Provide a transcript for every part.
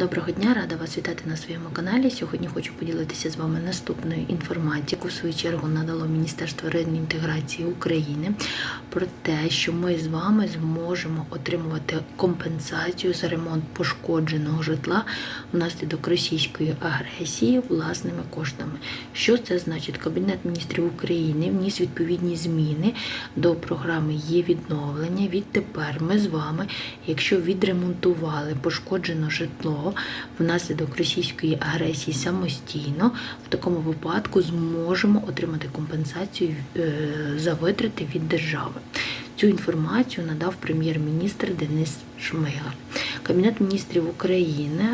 Доброго дня, рада вас вітати на своєму каналі. Сьогодні хочу поділитися з вами наступною інформацією, яку в свою чергу надало Міністерство реінтеграції України про те, що ми з вами зможемо отримувати компенсацію за ремонт пошкодженого житла внаслідок російської агресії власними коштами. Що це значить? Кабінет міністрів України вніс відповідні зміни до програми є відновлення. Відтепер ми з вами, якщо відремонтували пошкоджене житло внаслідок російської агресії самостійно, в такому випадку зможемо отримати компенсацію е, за витрати від держави. Цю інформацію надав прем'єр-міністр Денис Шмигаль. Кабінет міністрів України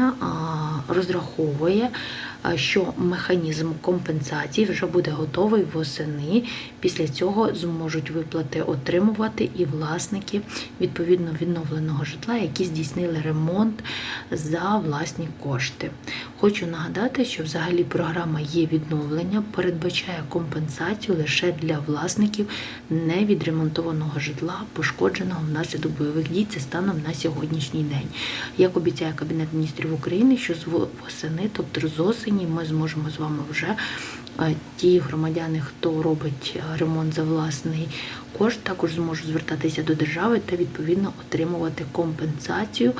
розраховує, що механізм компенсації вже буде готовий восени. Після цього зможуть виплати отримувати і власники відповідно відновленого житла, які здійснили ремонт за власні кошти. Хочу нагадати, що взагалі програма є відновлення, передбачає компенсацію лише для власників невідремонтованого житла, пошкодженого внаслідок бойових дій. Це станом на сьогоднішній день. Як обіцяє Кабінет міністрів України, що з восени, тобто з осені, ми зможемо з вами вже е, ті громадяни, хто робить е, ремонт за власний кошт, також зможуть звертатися до держави та відповідно отримувати компенсацію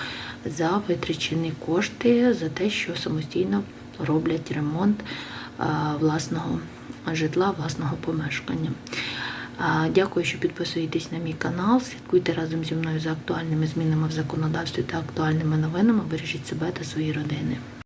за витрачені кошти за те, що самостійно роблять ремонт е, власного житла, власного помешкання. Дякую, що підписуєтесь на мій канал. Слідкуйте разом зі мною за актуальними змінами в законодавстві та актуальними новинами. Бережіть себе та свої родини.